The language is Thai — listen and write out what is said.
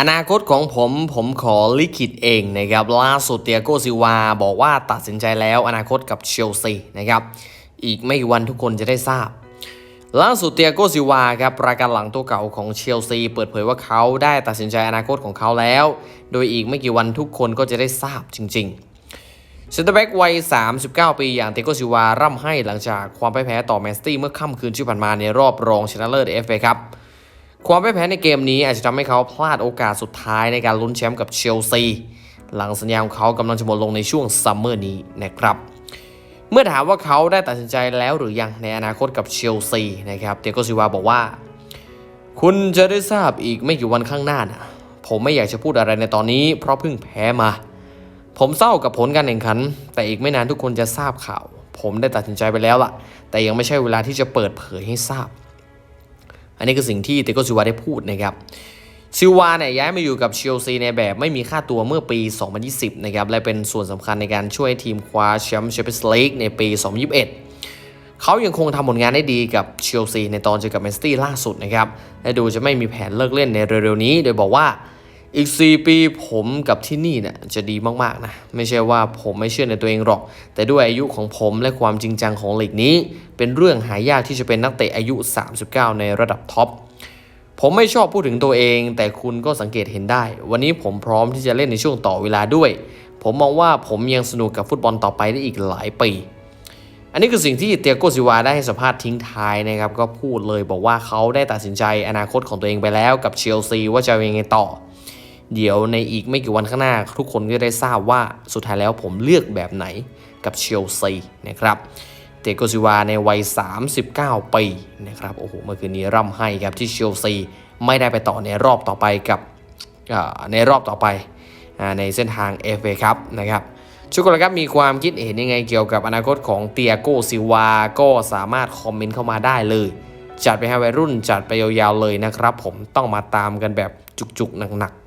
อนาคตของผมผมขอลิขิตเองนะครับล่าสุดเตียโกซิวาบอกว่าตัดสินใจแล้วอนาคตกับเชลซีนะครับอีกไม่กี่วันทุกคนจะได้ทราบ ล่าสุดเตียโกซิวาครับประกันหลังตัวเก่าของเชลซีเปิดเผยว่าเขาได้ตัดสินใจอนาคตของเขาแล้ว โดยอีกไม่กี่วันทุกคนก็จะได้ทราบจริงๆเซนเตอร์แบ็กวัย 39 ปีอย่างเตียโกซิวาร่ำให้หลังจากความพ่ายแพ้ต่อแมนซิตี้เมื่อค่ำคืนที่ผ่านมาในรอบรองชนะเลิศเอฟเอครับ ความพ่แพ้ในเกมนี้อาจจะทำให้เขาพลาดโอกาสสุดท้ายในการลุ้นแชมป์กับเชลซีหลังสัญญาของเขากำลังจะหมดลงในช่วงซัมเมอร์นี้นะครับ เมื่อถามว่าเขาได้ตัดสินใจแล้วหรือยังในอนาคตกับเชลซีนะครับเตียโกซิวาบอกว่า คุณจะได้ทราบอีกไม่กี่วันข้างหน้านะผมไม่อยากจะพูดอะไรในตอนนี้เพราะเพิ่งแพ้มา ผมเศร้ากับผลการแข่งขัน แต่อีกไม่นานทุกคนจะทราบข่าว ผมได้ตัดสินใจไปแล้วล่ะ แต่ยังไม่ใช่เวลาที่จะเปิดเผยให้ทราบ อันนี้คือสิ่งที่เตโกซิวาได้พูดนะครับซิวาเนี่ยย้ายมาอยู่กับเชลซีในแบบไม่มีค่าตัวเมื่อปี 2020 นะครับ และเป็นส่วนสำคัญในการช่วยทีมคว้าแชมป์แชมเปี้ยนส์ลีกในปี 2021 เขายังคงทำผลงานได้ดีกับเชลซีในตอนเจอกับแมนซิตี้ล่าสุดนะครับ และดูจะไม่มีแผนเลิกเล่นในเร็วๆนี้ โดยบอกว่า อีก 4 ปีผมกับที่นี่เนี่ยจะดีมากๆนะไม่ใช่ว่าผมไม่เชื่อในตัวเองหรอก แต่ด้วยอายุของผมและความจริงจังของลีกนี้ เป็นเรื่องหายากที่จะเป็นนักเตะอายุ 39 ในระดับท็อปผมไม่ชอบพูดถึงตัวเอง แต่คุณก็สังเกตเห็นได้ วันนี้ผมพร้อมที่จะเล่นในช่วงต่อเวลาด้วย ผมมองว่าผมยังสนุกกับฟุตบอลต่อไปได้อีกหลายปีอันนี้คือสิ่งที่เตียโกซิวาได้ให้สัมภาษณ์ทิ้งท้ายนะครับ ก็พูดเลยบอกว่าเขาได้ตัดสินใจอนาคตของตัวเองไปแล้วกับเชลซีว่าจะยังไงต่อ เดี๋ยวในอีกไม่กี่วันข้างหน้า ทุกคนก็ได้ทราบว่าสุดท้ายแล้วผมเลือกแบบไหนกับเชลซีนะครับเตโกซิวาในวัย 39 ปีนะครับโอ้โหเมื่อคืนนี้ร่ำให้ครับที่เชลซีไม่ได้ไปต่อในรอบต่อไปกับในรอบต่อไปอในเส้นทาง FA ครับนะครับทุกคนละครับมีความคิดเห็นยังไงเกี่ยวกับอนาคตของเตียโกซิวาก็สามารถคอมเมนต์เข้ามาได้เลย จัดไปให้วัยรุ่นจัดไปยาวๆเลยนะครับ ผมต้องมาตามกันแบบจุกๆหนักๆ